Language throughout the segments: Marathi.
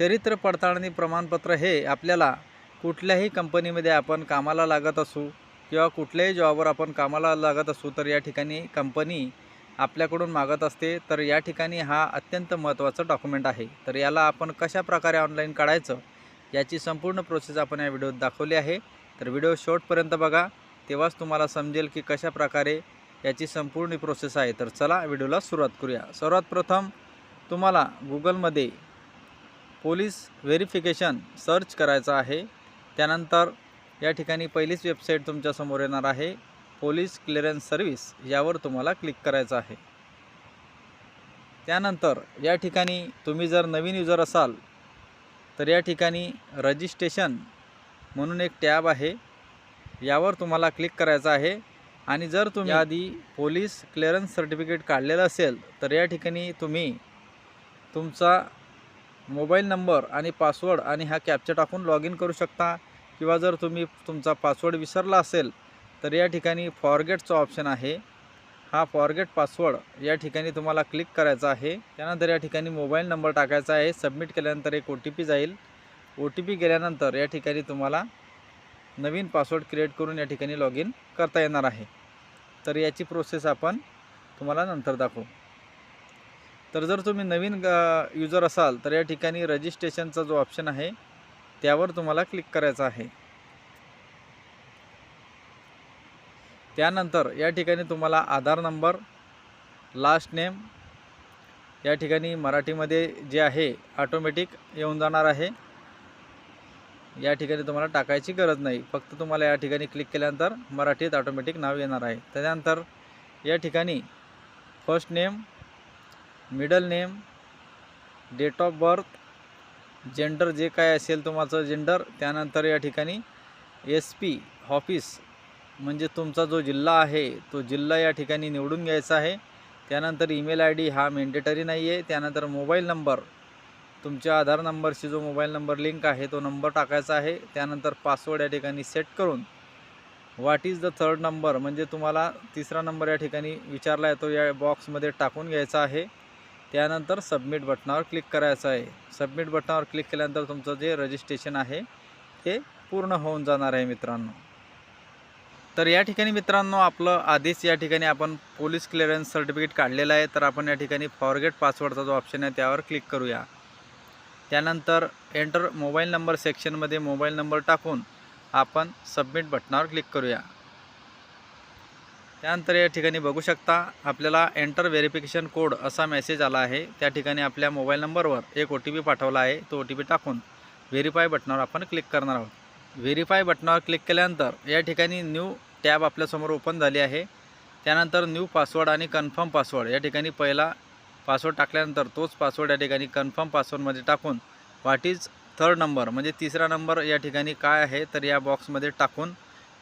चरित्र पडताळणी प्रमाणपत्र हे आपल्याला कुठल्याही कंपनीमध्ये आपण कामाला लागत असू किंवा कुठल्याही जॉबवर आपण कामाला लागत असू तर या ठिकाणी कंपनी आपल्याकडून मागत असते. तर या ठिकाणी हा अत्यंत महत्त्वाचं डॉक्युमेंट आहे. तर याला आपण कशा प्रकारे ऑनलाईन काढायचं याची संपूर्ण प्रोसेस आपण या व्हिडिओत दाखवली आहे. तर व्हिडिओ शॉर्टपर्यंत बघा. तेव्हाच तुम्हाला समजेल की कशा प्रकारे याची संपूर्ण प्रोसेस आहे. तर चला व्हिडिओला सुरुवात करूया. सर्वात प्रथम तुम्हाला गुगलमध्ये पोलीस व्हेरिफिकेशन सर्च करायचं आहे. त्यानंतर या ठिकाणी पहिलीच वेबसाईट तुमच्यासमोर येणार आहे. पोलीस क्लिअरन्स सर्व्हिस यावर तुम्हाला क्लिक करायचं आहे. त्यानंतर या ठिकाणी तुम्ही जर नवीन युजर असाल तर या ठिकाणी रजिस्ट्रेशन म्हणून एक टॅब आहे. यावर तुम्हाला क्लिक करायचं आहे. आणि जर तुम्ही आधी पोलीस क्लिअरन्स सर्टिफिकेट काढलेलं असेल तर या ठिकाणी तुम्ही तुमचा मोबाईल नंबर आणि पासवर्ड आणि हा कॅप्चा टाकून लॉग इन करू शकता. किंवा जर तुम्ही तुमचा पासवर्ड विसरला असेल तर या ठिकाणी फॉरगेटचा ऑप्शन आहे. हा फॉरगेट पासवर्ड या ठिकाणी तुम्हाला क्लिक करायचा आहे. त्यानंतर या ठिकाणी मोबाईल नंबर टाकायचा आहे. सबमिट केल्यानंतर एक ओ टी पी जाईल. ओ टी पी गेल्यानंतर या ठिकाणी तुम्हाला नवीन पासवर्ड क्रिएट करून या ठिकाणी लॉग इन करता येणार आहे. तर याची प्रोसेस आपण तुम्हाला नंतर दाखवू. तर जर तुम्ही नवीन युजर असाल तर या ठिकाणी रजिस्ट्रेशनचा जो ऑप्शन आहे त्यावर तुम्हाला क्लिक करायचा आहे. त्यानंतर या ठिकाणी तुम्हाला आधार नंबर लास्ट नेम या ठिकाणी मराठीमध्ये जे आहे ऑटोमॅटिक येऊन जाणार आहे. या ठिकाणी तुम्हाला टाकायची गरज नाही. फक्त तुम्हाला या ठिकाणी क्लिक केल्यानंतर मराठीत ऑटोमॅटिक नाव येणार आहे. त्यानंतर या ठिकाणी first name middle name date of birth gender जे काय असेल तुमचं जेंडर त्यानंतर या ठिकाणी एस पी ऑफिस म्हणजे तुमचा जो जिल्हा आहे तो जिल्हा या ठिकाणी निवडून घ्यायचा आहे. त्यानंतर ईमेल आय डी हा मेंडेटरी नाही आहे. त्यानंतर मोबाईल नंबर तुमच्या आधार नंबरशी जो मोबाईल नंबर लिंक आहे तो नंबर टाकायचा आहे. त्यानंतर पासवर्ड या ठिकाणी सेट करून what is the third number म्हणजे तुम्हाला तिसरा नंबर या ठिकाणी विचारला आहे तो या बॉक्समध्ये टाकून घ्यायचा आहे. त्यानंतर सबमिट बटनावर क्लिक करायचं आहे. सबमिट बटनावर क्लिक केल्यानंतर तुमचं जे रजिस्ट्रेशन आहे ते पूर्ण होऊन जाणार आहे मित्रांनो. तर या ठिकाणी मित्रांनो आपलं आधीच या ठिकाणी आपण पोलीस क्लिअरन्स सर्टिफिकेट काढलेलं आहे. तर आपण या ठिकाणी फॉरगेट पासवर्डचा जो ऑप्शन आहे त्यावर क्लिक करूया. त्यानंतर एंटर मोबाईल नंबर सेक्शनमध्ये मोबाईल नंबर टाकून आपण सबमिट बटनावर क्लिक करूया. त्यानंतर या ठिकाणी बघू शकता आपल्याला एंटर व्हेरिफिकेशन कोड असा मेसेज आला आहे. त्या ठिकाणी आपल्या मोबाईल नंबरवर एक ओ टी पी पाठवला आहे. तो ओ टी पी टाकून व्हेरीफाय बटनावर आपण क्लिक करणार आहोत. व्हेरीफाय बटनावर क्लिक केल्यानंतर या ठिकाणी न्यू टॅब आपल्यासमोर ओपन झाली आहे. त्यानंतर न्यू पासवर्ड आणि कन्फर्म पासवर्ड या ठिकाणी पहिला पासवर्ड टाकल्यानंतर तोच पासवर्ड या ठिकाणी कन्फर्म पासवर्डमध्ये टाकून व्हॉट इज थर्ड नंबर म्हणजे तिसरा नंबर या ठिकाणी काय आहे तर या बॉक्समध्ये टाकून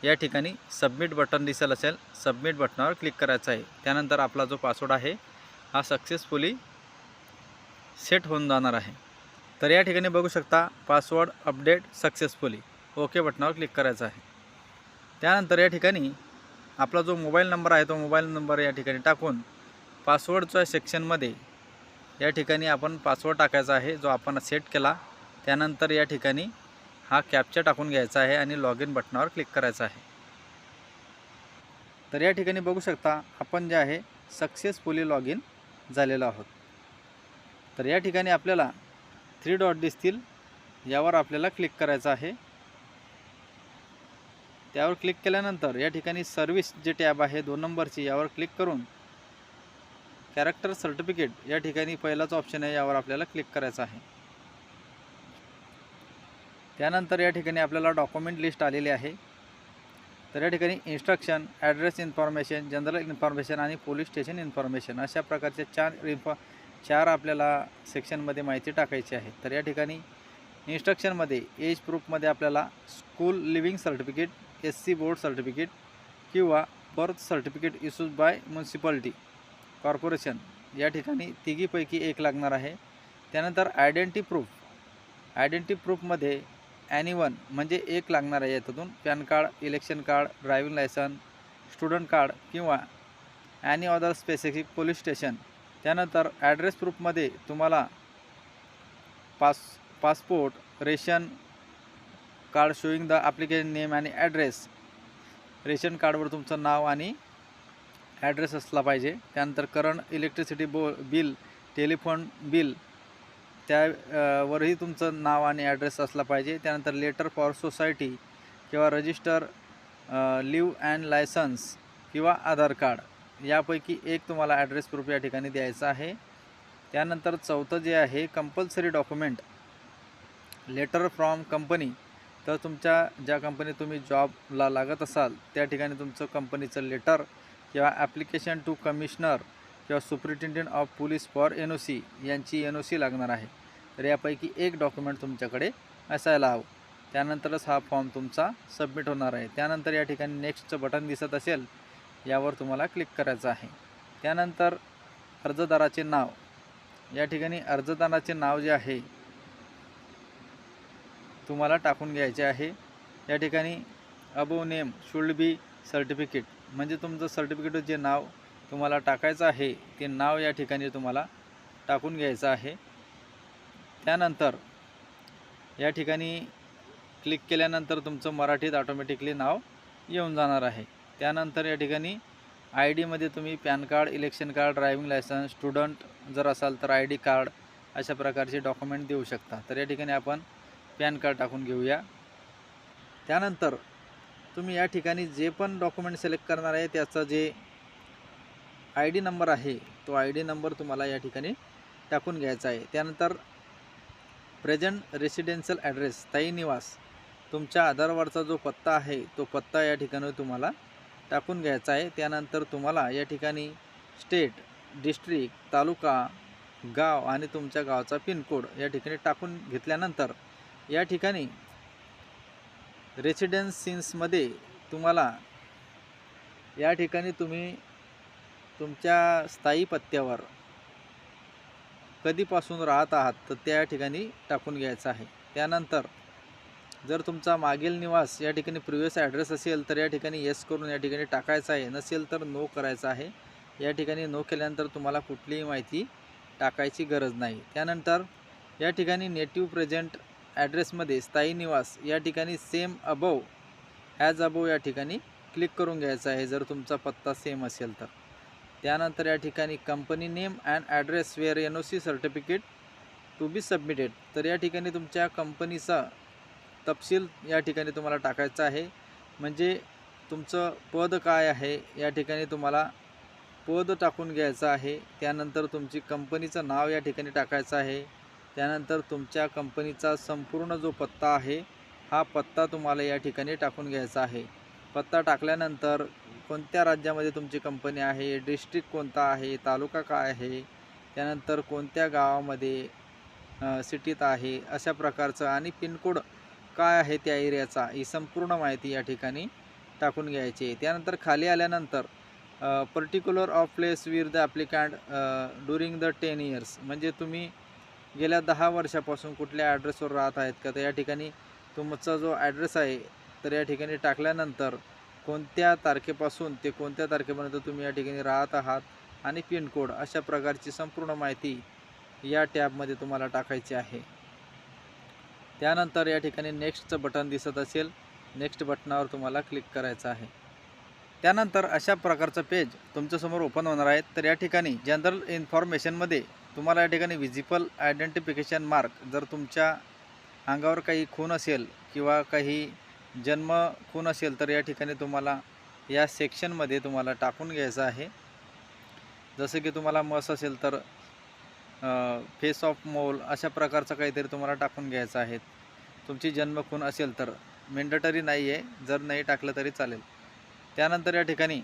या ठिकाणी सबमिट बटन दिसेल असेल सबमिट बटनावर क्लिक करायचं आहे. त्यानंतर आपला जो पासवर्ड आहे हा सक्सेसफुली सेट होऊन जाणार आहे. तर या ठिकाणी बघू शकता पासवर्ड अपडेट सक्सेसफुली. ओके बटनावर क्लिक करायचं आहे. त्यानंतर या ठिकाणी आपला जो मोबाईल नंबर आहे तो मोबाईल नंबर या ठिकाणी टाकून पासवर्डच्या सेक्शनमध्ये या ठिकाणी आपण पासवर्ड टाकायचा आहे जो आपण सेट केला. त्यानंतर या ठिकाणी हा कॅप्चर टाकून घ्यायचा आहे आणि लॉग इन बटनावर क्लिक करायचं आहे. तर या ठिकाणी बघू शकता आपण जे आहे सक्सेसफुली लॉग इन झालेलो आहोत. तर या ठिकाणी आपल्याला थ्री डॉट दिसतील यावर आपल्याला क्लिक करायचं आहे. त्यावर क्लिक केल्यानंतर या ठिकाणी सर्व्हिस जे टॅब आहे दोन नंबरची यावर क्लिक करून कॅरेक्टर सर्टिफिकेट या ठिकाणी पहिलाच ऑप्शन आहे यावर आपल्याला क्लिक करायचं आहे. त्यानंतर या ठिकाणी आपल्याला डॉक्युमेंट लिस्ट आलेली आहे. तर या ठिकाणी instruction address information general information आणि पोलीस स्टेशन इन्फॉर्मेशन अशा प्रकारचे चार इन्फॉ चार आपल्याला सेक्शनमध्ये माहिती टाकायची आहे. तर या ठिकाणी इन्स्ट्रक्शनमध्ये एज प्रूफमध्ये आपल्याला school living certificate S C board certificate किंवा birth certificate issues by municipality corporation या ठिकाणी तिघीपैकी एक लागणार आहे. त्यानंतर आयडेंटी प्रूफ आयडेंटी प्रूफमध्ये ॲनी वन म्हणजे एक लागणार आहे याच्यातून. PAN card election card driving licence student card किंवा any other specific police station त्यानंतर ॲड्रेस प्रूफमध्ये तुम्हाला pass passport ration card showing the application name आणि ॲड्रेस रेशन कार्डवर तुमचं नाव आणि ॲड्रेस असला पाहिजे. त्यानंतर करंट इलेक्ट्रिसिटी बो बिल टेलिफोन बिल त्या वरही तुमचं नाव आणि ॲड्रेस असला पाहिजे. त्यानंतर लेटर फॉर सोसायटी किंवा रजिस्टर लिव अँड लायसन्स किंवा आधार कार्ड यापैकी एक तुम्हाला ॲड्रेस प्रूफ या ठिकाणी द्यायचा आहे. त्यानंतर चौथं जे आहे compulsory document letter from company तर तुमच्या ज्या कंपनीत तुम्ही जॉबला लागत असाल त्या ठिकाणी तुमचं कंपनीचं लेटर किंवा ॲप्लिकेशन टू कमिशनर किंवा superintendent of police for N O C यांची एन ओ सी लागणार आहे. तर यापैकी एक डॉक्युमेंट तुमच्याकडे असायला हवं. त्यानंतरच हा फॉर्म तुमचा सबमिट होणार आहे. त्यानंतर या ठिकाणी नेक्स्टचं बटन दिसत असेल यावर तुम्हाला क्लिक करायचं आहे. त्यानंतर अर्जदाराचे नाव. या ठिकाणी अर्जदाराचे नाव जे आहे तुम्हाला टाकून घ्यायचे आहे. या ठिकाणी above name should be certificate म्हणजे तुमचं सर्टिफिकेट जे नाव तुम्हाला टाकायचं आहे ते नाव या ठिकाणी तुम्हाला टाकून घ्यायचं आहे. त्यानंतर या ठिकाणी क्लिक केल्यानंतर तुमचं मराठीत ऑटोमॅटिकली नाव येऊन जाणार आहे. त्यानंतर या ठिकाणी आय डीमध्ये तुम्ही PAN card election card driving licence student जर असाल तर आय डी कार्ड अशा प्रकारचे डॉक्युमेंट देऊ शकता. तर या ठिकाणी आपण पॅन कार्ड टाकून घेऊया. त्यानंतर तुम्ही या ठिकाणी जे पण डॉक्युमेंट सिलेक्ट करणार आहे त्याचा जे आय डी नंबर आहे तो आय डी नंबर तुम्हाला या ठिकाणी टाकून घ्यायचा आहे. त्यानंतर प्रेझेंट रेसिडेन्शियल ॲड्रेस स्थायी निवास. तुमच्या आधारवरचा जो पत्ता आहे तो पत्ता या ठिकाणी तुम्हाला टाकून घ्यायचा आहे. त्यानंतर तुम्हाला या ठिकाणी स्टेट डिस्ट्रिक्ट तालुका गाव आणि तुमच्या गावचा पिनकोड या ठिकाणी टाकून घेतल्यानंतर या ठिकाणी रेसिडेन्सीन्समध्ये तुम्हाला या ठिकाणी तुम्ही तुमच्या स्थायी पत्त्यावर कधीपासून राहत आहात तर त्या ठिकाणी टाकून घ्यायचं आहे. त्यानंतर जर तुमचा मागील निवास या ठिकाणी प्रिव्हियस ॲड्रेस असेल तर या ठिकाणी येस करून या ठिकाणी टाकायचं आहे. नसेल तर नो करायचं आहे. या ठिकाणी नो केल्यानंतर तुम्हाला कुठलीही माहिती टाकायची गरज नाही. त्यानंतर या ठिकाणी नेटिव्ह प्रेझेंट ॲड्रेसमध्ये स्थायी निवास या ठिकाणी सेम अबव ॲज अबव या ठिकाणी क्लिक करून घ्यायचं आहे जर तुमचा पत्ता सेम असेल तर. त्यानंतर या ठिकाणी company name and address where N O C certificate to be submitted तर या ठिकाणी तुमच्या कंपनीचा तपशील या ठिकाणी तुम्हाला टाकायचा आहे. म्हणजे तुमचं पद काय आहे या ठिकाणी तुम्हाला पद टाकून घ्यायचं आहे. त्यानंतर तुमची कंपनीचं नाव या ठिकाणी टाकायचं आहे. त्यानंतर तुमच्या कंपनीचा संपूर्ण जो पत्ता आहे हा पत्ता तुम्हाला या ठिकाणी टाकून घ्यायचा आहे. पत्ता टाकल्यानंतर कोणत्या राज्यामध्ये तुमची कंपनी आहे? डिस्ट्रिक्ट कोणता आहे? तालुका काय आहे? त्यानंतर कोणत्या गावामध्ये सिटीत आहे? अशा प्रकारचं आणि पिनकोड काय आहे त्या एरियाचा ही संपूर्ण माहिती या ठिकाणी टाकून घ्यायची आहे. त्यानंतर खाली आल्यानंतर particular of place where the applicant during the ten years म्हणजे तुम्ही गेल्या दहा वर्षापासून कुठल्या ॲड्रेसवर राहत आहेत का? तर या ठिकाणी तुमचा जो ॲड्रेस आहे तर या ठिकाणी टाकल्यानंतर कोणत्या तारखेपासून ते कोणत्या तारखेपर्यंत तुम्ही या ठिकाणी राहत आहात आणि पिनकोड अशा प्रकारची संपूर्ण माहिती या टॅबमध्ये तुम्हाला टाकायची आहे. त्यानंतर या ठिकाणी नेक्स्टचं बटन दिसत असेल नेक्स्ट बटनावर तुम्हाला क्लिक करायचं आहे. त्यानंतर अशा प्रकारचं पेज तुमच्यासमोर ओपन होणार आहे. तर या ठिकाणी जनरल इन्फॉर्मेशनमध्ये तुम्हाला या ठिकाणी विजिबल आयडेंटिफिकेशन मार्क जर तुमच्या अंगावर काही खून असेल किंवा काही जन्म खून असेल तर या ठिकाणी तुम्हाला या सेक्शनमध्ये तुम्हाला टाकून घ्यायचं आहे. जसं की तुम्हाला मस असेल तर फेस ऑफ मोल अशा प्रकारचं काहीतरी तुम्हाला टाकून घ्यायचं आहे. तुमची जन्म खून असेल तर मेंडेटरी नाही आहे जर नाही टाकलं तरी चालेल. त्यानंतर या ठिकाणी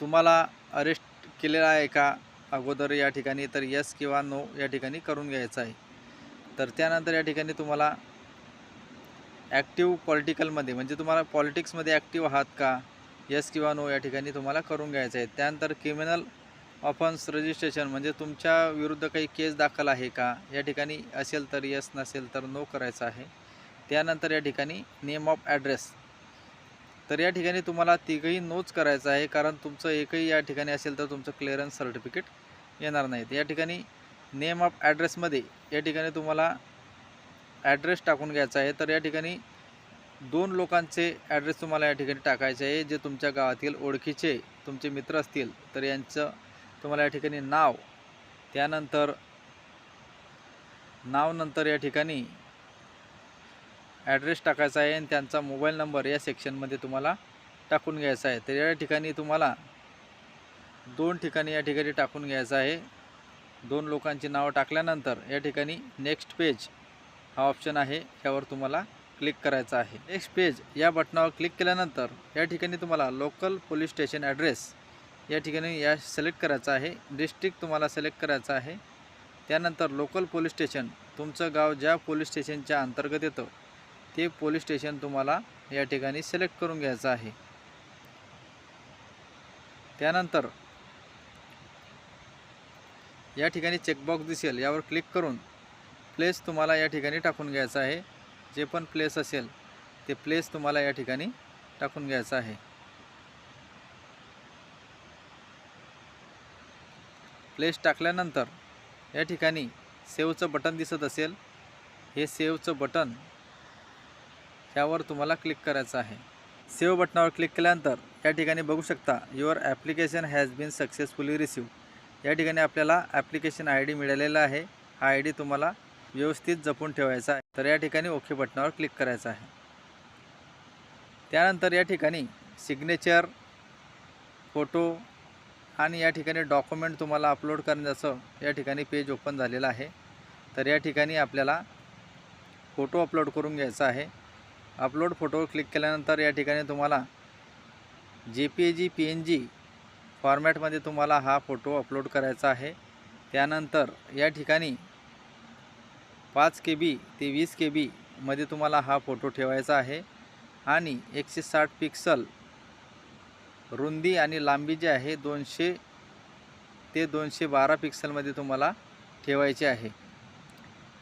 तुम्हाला अरेस्ट केलेला आहे का? अगोदर या ठिकाणी तर यस किंवा नो या ठिकाणी करून घ्यायचं आहे. तर त्यानंतर या ठिकाणी तुम्हाला ॲक्टिव्ह पॉलिटिकलमध्ये म्हणजे तुम्हाला पॉलिटिक्समध्ये ॲक्टिव्ह आहात का? यस किंवा नो या ठिकाणी तुम्हाला करून घ्यायचं आहे. त्यानंतर क्रिमिनल ऑफन्स रजिस्ट्रेशन म्हणजे तुमच्या विरुद्ध काही केस दाखल आहे का? या ठिकाणी असेल तर यस नसेल तर नो करायचं आहे. त्यानंतर या ठिकाणी नेम ऑफ ॲड्रेस तर या ठिकाणी तुम्हाला तिघही नोच करायचं आहे कारण तुमचं एकही या ठिकाणी असेल तर तुमचं क्लिअरन्स सर्टिफिकेट येणार नाहीत. या ठिकाणी नेम ऑफ ॲड्रेसमध्ये या ठिकाणी तुम्हाला ॲड्रेस टाकून घ्यायचा आहे. तर या ठिकाणी दोन लोकांचे ॲड्रेस तुम्हाला या ठिकाणी टाकायचे आहे. जे तुमच्या गावातील ओळखीचे तुमचे मित्र असतील तर यांचं तुम्हाला या ठिकाणी नाव त्यानंतर नावनंतर या ठिकाणी ॲड्रेस टाकायचा आहे आणि त्यांचा मोबाईल नंबर या सेक्शनमध्ये तुम्हाला टाकून घ्यायचा आहे. तर या ठिकाणी तुम्हाला दोन ठिकाणी या ठिकाणी टाकून घ्यायचं आहे. दोन लोकांची नावं टाकल्यानंतर या ठिकाणी नेक्स्ट पेज हा ऑप्शन आहे. यावर तुम्हाला क्लिक करायचं आहे. नेक्स्ट पेज या बटनावर क्लिक केल्यानंतर या ठिकाणी तुम्हाला लोकल पोलीस स्टेशन ॲड्रेस या ठिकाणी या सिलेक्ट करायचं आहे. डिस्ट्रिक्ट तुम्हाला सिलेक्ट करायचं आहे. त्यानंतर लोकल पोलीस स्टेशन तुमचं गाव ज्या पोलीस स्टेशनच्या अंतर्गत येतं ते पोलीस स्टेशन तुम्हाला या ठिकाणी सिलेक्ट करून घ्यायचं आहे. त्यानंतर या ठिकाणी चेकबॉक्स दिसेल. यावर क्लिक करून प्लेस तुम्हाला या ठिकाणी टाकून घ्यायचं आहे. जे पण प्लेस असेल ते प्लेस तुम्हाला या ठिकाणी टाकून घ्यायचं आहे. प्लेस टाकल्यानंतर या ठिकाणी सेवचं बटन दिसत असेल. हे सेवचं बटन ह्यावर तुम्हाला क्लिक करायचं आहे. सेव बटनावर क्लिक केल्यानंतर या ठिकाणी बघू शकता your application has been successfully receive या ठिकाणी आपल्याला ॲप्लिकेशन आय डी मिळालेला आहे. हा आय डी तुम्हाला व्यवस्थित जपून ठेवायचा आहे. तर या ठिकाणी ओके बटनावर क्लिक करायचं आहे. त्यानंतर या ठिकाणी सिग्नेचर फोटो आणि या ठिकाणी डॉक्युमेंट तुम्हाला अपलोड करण्याचं या ठिकाणी पेज ओपन झालेलं आहे. तर या ठिकाणी आपल्याला फोटो अपलोड करून घ्यायचा आहे. अपलोड फोटोवर क्लिक केल्यानंतर या ठिकाणी तुम्हाला जे J P G P N G फॉर्मॅटमध्ये तुम्हाला हा फोटो अपलोड करायचा आहे. त्यानंतर या ठिकाणी पाच के बी ते वीस के बीमध्ये तुम्हाला हा फोटो ठेवायचा आहे. आणि एकशे साठ पिक्सल रुंदी आणि लांबी जी आहे दोनशे ते दोनशे बारा पिक्सलमध्ये तुम्हाला ठेवायचे आहे.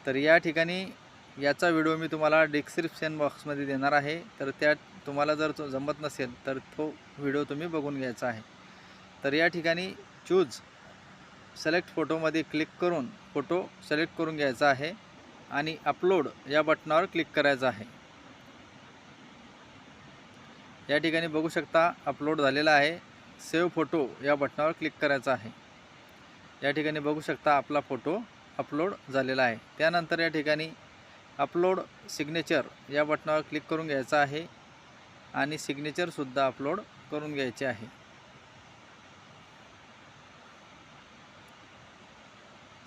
तर या ठिकाणी याचा व्हिडिओ मी तुम्हाला डिस्क्रिप्शन बॉक्समध्ये देणार आहे. तर त्यात तुम्हाला जर तो जमत नसेल तर तो व्हिडिओ तुम्ही बघून घ्यायचा आहे. तर या ठिकाणी चूज सिलेक्ट फोटोमध्ये क्लिक करून फोटो सिलेक्ट करून घ्यायचा आहे. आणि अपलोड या बटनावर क्लिक करायचं आहे. या ठिकाणी बघू शकता अपलोड झालेला आहे. सेव्ह फोटो या बटनावर क्लिक करायचा आहे. या ठिकाणी बघू शकता आपला फोटो अपलोड झालेला आहे. त्यानंतर या ठिकाणी अपलोड सिग्नेचर या बटनावर क्लिक करून घ्यायचं आहे आणि सिग्नेचरसुद्धा अपलोड करून घ्यायचे आहे.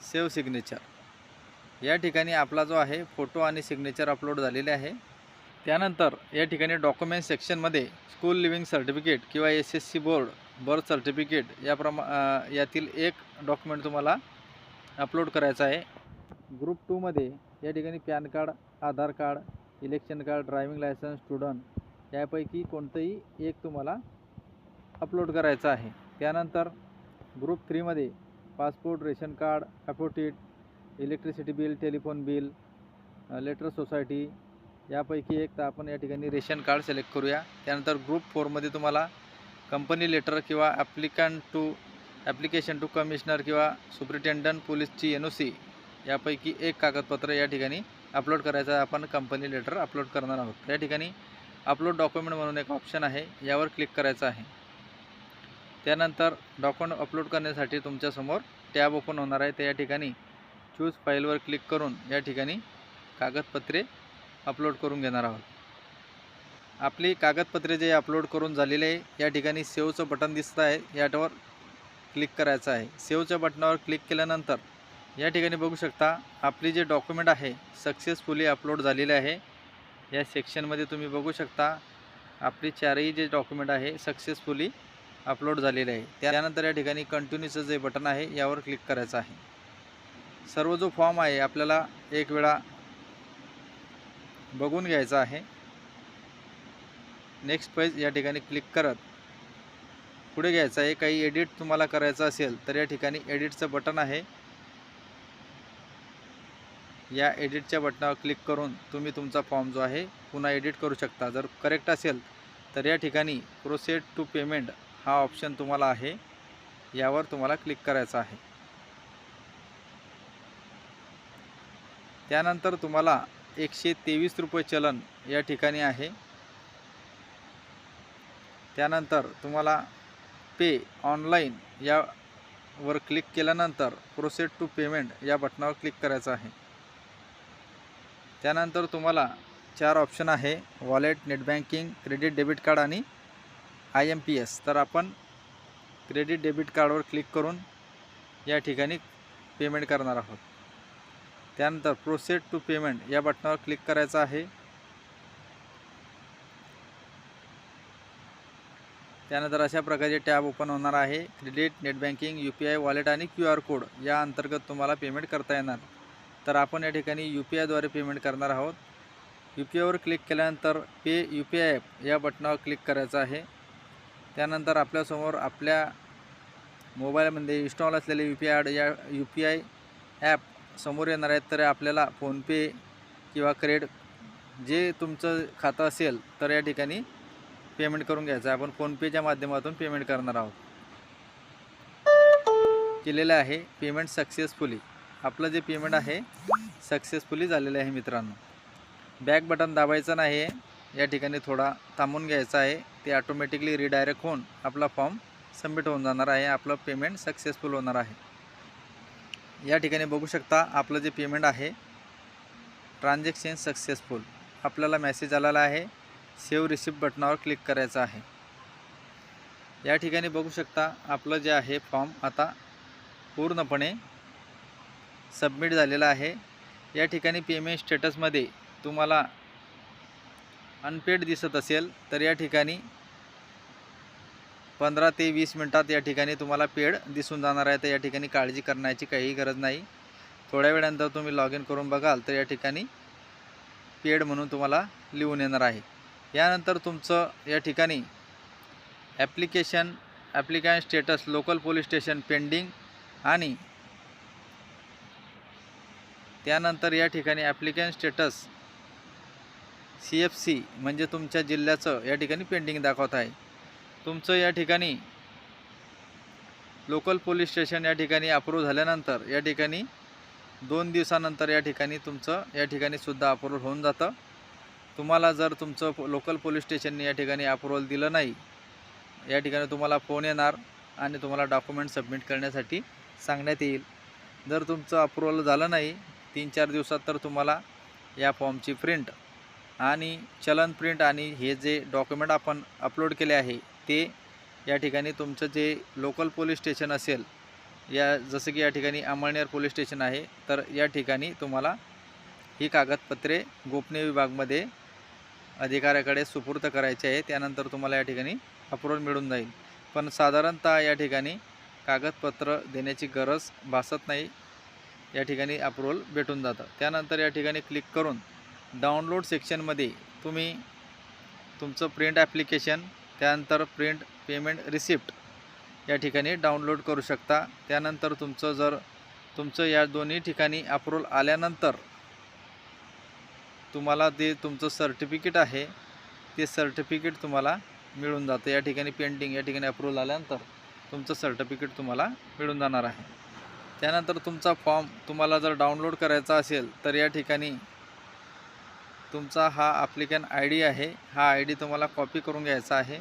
सेव्ह सिग्नेचर या ठिकाणी आपला जो आहे फोटो आणि सिग्नेचर अपलोड झालेले आहे. त्यानंतर या ठिकाणी डॉक्युमेंट सेक्शनमध्ये स्कूल लिव्हिंग सर्टिफिकेट किंवा S S C board birth certificate याप्रमा प्रमा यातील एक डॉक्युमेंट तुम्हाला अपलोड करायचं आहे. ग्रुप टूमध्ये या ठिकाणी PAN card Aadhaar card election card driving licence student यापैकी कोणतंही एक तुम्हाला अपलोड करायचं आहे. त्यानंतर ग्रुप थ्रीमध्ये passport ration card अफोटिट electricity bill telephone bill letter society यापैकी एक तर आपण या ठिकाणी रेशन कार्ड सिलेक्ट करूया. त्यानंतर ग्रुप फोरमध्ये तुम्हाला कंपनी लेटर किंवा applicant to application to commissioner किंवा सुप्रिटेंडंट पोलीसची एन ओ सी यापैकी एक कागदपत्र या ठिकाणी अपलोड करायचं आहे. आपण कंपनी लेटर अपलोड करणार आहोत. या ठिकाणी अपलोड डॉक्युमेंट म्हणून एक ऑप्शन आहे. यावर क्लिक करायचं आहे. त्यानंतर डॉक्युमेंट अपलोड करण्यासाठी तुमच्यासमोर टॅब ओपन होणार आहे. त्या ठिकाणी चूज फाईलवर क्लिक करून या ठिकाणी कागदपत्रे अपलोड करून घेणार आहोत. आपली कागदपत्रे जे अपलोड करून झालेले आहे या ठिकाणी सेवचं बटन दिसतं आहे यावर क्लिक करायचं आहे. सेवच्या बटनावर क्लिक केल्यानंतर या ठिकाणी बघू शकता आपली जे डॉक्युमेंट आहे सक्सेसफुली अपलोड झालेले आहे. या सेक्शनमध्ये तुम्ही बघू शकता आपली चारही जे डॉक्युमेंट आहे सक्सेसफुली अपलोड झालेले आहे. त्यानंतर या ठिकाणी कंटिन्यूचं जे बटन आहे यावर क्लिक करायचं आहे. सर्व जो फॉर्म आहे आपल्याला एक वेळा बघून घ्यायचा आहे. नेक्स्ट पेज या ठिकाणी क्लिक करत पुढे घ्यायचं आहे. काही एडिट तुम्हाला करायचं असेल तर या ठिकाणी एडिटचं बटन आहे. या एडिटच्या बटनावर क्लिक करून तुम्ही तुमचा फॉर्म जो आहे पुन्हा एडिट करू शकता. जर करेक्ट असेल तर या ठिकाणी प्रोसेड टू पेमेंट हा ऑप्शन तुम्हाला आहे. यावर तुम्हाला क्लिक करायचा आहे. त्यानंतर तुम्हाला एकशे तेवीस रुपये चलन या ठिकाणी आहे. त्यानंतर तुम्हाला पे ऑनलाईन यावर क्लिक केल्यानंतर प्रोसेड टू पेमेंट या बटनावर क्लिक करायचं आहे. त्यानंतर तुम्हाला चार ऑप्शन आहे wallet net banking credit debit card आणि आय एम पी एस. तर आपण क्रेडिट डेबिट कार्डवर क्लिक करून या ठिकाणी पेमेंट करणार आहोत. त्यानंतर प्रोसेड टू पेमेंट या बटनावर क्लिक करायचं आहे. त्यानंतर अशा प्रकारचे टॅब ओपन होणार आहे. Credit net banking U P I wallet आणि क्यू आर कोड या अंतर्गत तुम्हाला पेमेंट करता येणार. तर आपण या ठिकाणी यू पी आयद्वारे पेमेंट करणार आहोत. यू पी आयवर क्लिक केल्यानंतर pay U P I app या बटनावर क्लिक करायचं आहे. त्यानंतर आपल्यासमोर आपल्या मोबाईलमध्ये इन्स्टॉल असलेले यू पी आय या यू पी आय ॲप समोर येणार आहेत तर आपल्याला फोनपे किंवा क्रेड जे तुमचं खातं असेल तर या ठिकाणी पेमेंट करून घ्यायचं. आहे आपण फोनपेच्या माध्यमातून पेमेंट करणार आहोत. केलेलं आहे पेमेंट सक्सेसफुली. आपलं जे पेमेंट आहे सक्सेसफुली झालेलं आहे मित्रांनो. बॅक बटन दाबायचं नाही आहे या ठिकाणी थोडा थांबून घ्यायचा आहे. ते ऑटोमॅटिकली रिडायरेक्ट होऊन आपला फॉर्म सबमिट होऊन जाणार आहे. आपलं पेमेंट सक्सेसफुल होणार आहे. या ठिकाणी बघू शकता आपलं जे पेमेंट आहे ट्रान्झॅक्शन सक्सेसफुल आपल्याला मेसेज आलेला आहे सेव्ह रिसिप्ट बटनावर क्लिक करायचं आहे. या ठिकाणी बघू शकता आपलं जे आहे फॉर्म आता पूर्णपणे सबमिट झालेलं आहे. या ठिकाणी पेमेंट स्टेटसमध्ये तुम्हाला अनपेड दिसत असेल तर या ठिकाणी पंधरा ते वीस मिनटात या ठिकाणी तुम्हाला पेड दिसून जाणार आहे. तर या ठिकाणी काळजी करण्याची काहीही गरज नाही. थोड्या वेळानंतर तुम्ही लॉग इन करून बघाल तर या ठिकाणी पेड म्हणून तुम्हाला लिहून येणार आहे. यानंतर तुमचं या ठिकाणी application applicant status local police station pending आणि त्यानंतर या ठिकाणी applicant status C F C म्हणजे तुमच्या जिल्ह्याचं या ठिकाणी पेंडिंग दाखवत आहे. तुमचं या ठिकाणी लोकल पोलीस स्टेशन या ठिकाणी अप्रूव्ह झाल्यानंतर या ठिकाणी दोन दिवसानंतर या ठिकाणी तुमचं या ठिकाणी सुद्धा अप्रूव्ह होऊन जातं. तुम्हाला जर तुमचं लोकल पोलीस स्टेशनने या ठिकाणी अप्रुव्हल दिलं नाही या ठिकाणी तुम्हाला फोन येणार आणि तुम्हाला डॉक्युमेंट सबमिट करण्यासाठी सांगण्यात येईल. जर तुमचं अप्रुव्हल झालं नाही तीन चार दिवसात तर तुम्हाला या फॉर्मची प्रिंट आणि चलन प्रिंट आणि हे जे डॉक्युमेंट आपण अपलोड केले आहे ते या ठिकाणी तुमचं जे लोकल पोलीस स्टेशन असेल या जसं की या ठिकाणी अमळनेर पोलीस स्टेशन आहे तर या ठिकाणी तुम्हाला ही कागदपत्रे गोपनीय विभागमध्ये अधिकाऱ्याकडे सुपूर्त करायचे आहे. त्यानंतर तुम्हाला या ठिकाणी अप्रूव्हल मिळून जाईल. पण साधारणतः या ठिकाणी कागदपत्र देण्याची गरज भासत नाही. या ठिकाणी अप्रूव्हल भेटून जातं. त्यानंतर या ठिकाणी क्लिक करून डाउनलोड सेक्शनमध्ये तुम्ही तुमचं प्रिंट ॲप्लिकेशन त्यानंतर प्रिंट पेमेंट रिसिप्ट या ठिकाणी डाउनलोड करू शकता. त्यानंतर तुमचं जर तुमचं या दोन्ही ठिकाणी अप्रूव्हल आल्यानंतर तुम्हाला ते तुमचं सर्टिफिकेट आहे. ते सर्टिफिकेट तुम्हाला मिळून जातं. या ठिकाणी पेंटिंग या ठिकाणी अप्रूव्हल आल्यानंतर तुमचं सर्टिफिकेट तुम्हाला मिळून जाणार आहे. त्यानंतर तुमचा फॉर्म तुम्हाला जर डाउनलोड करायचा असेल तर या ठिकाणी तुमचा हा ॲप्लिकन आय डी आहे. हा आय डी तुम्हाला कॉपी करून घ्यायचा आहे.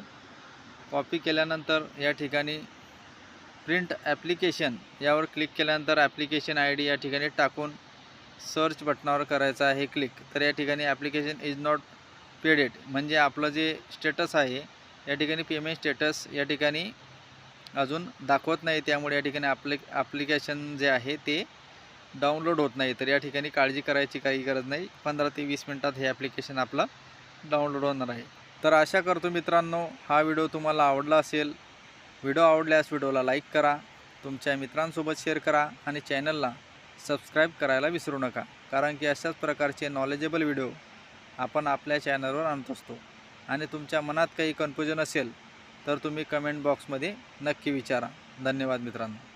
कॉपी केल्यानंतर या ठिकाणी प्रिंट ॲप्लिकेशन यावर क्लिक केल्यानंतर ॲप्लिकेशन आय डी या ठिकाणी टाकून सर्च बटनावर करायचं आहे क्लिक तर या ठिकाणी ॲप्लिकेशन इज नॉट पेडेड म्हणजे आपलं जे स्टेटस आहे या ठिकाणी पेमेंट स्टेटस या ठिकाणी अजून दाखवत नाही. त्यामुळे या ठिकाणी ॲप्लिक ॲप्लिकेशन जे आहे ते डाउनलोड होत नाही तर या ठिकाणी काळजी करायची काही गरज नाही. पंधरा ते वीस मिनटात हे ॲप्लिकेशन आपलं डाउनलोड होणार आहे. तर आशा करतो मित्रांनो हा व्हिडिओ तुम्हाला आवडला असेल. व्हिडिओ आवडल्यास व्हिडिओला लाईक करा. तुमच्या मित्रांसोबत शेअर करा आणि चॅनलला सबस्क्राईब करायला विसरू नका. कारण की अशाच प्रकारचे नॉलेजेबल व्हिडिओ आपण आपल्या चॅनलवर आणत असतो. आणि तुमच्या मनात काही कन्फ्युजन असेल तर तुम्ही कमेंट बॉक्समध्ये नक्की विचारा. धन्यवाद मित्रांनो.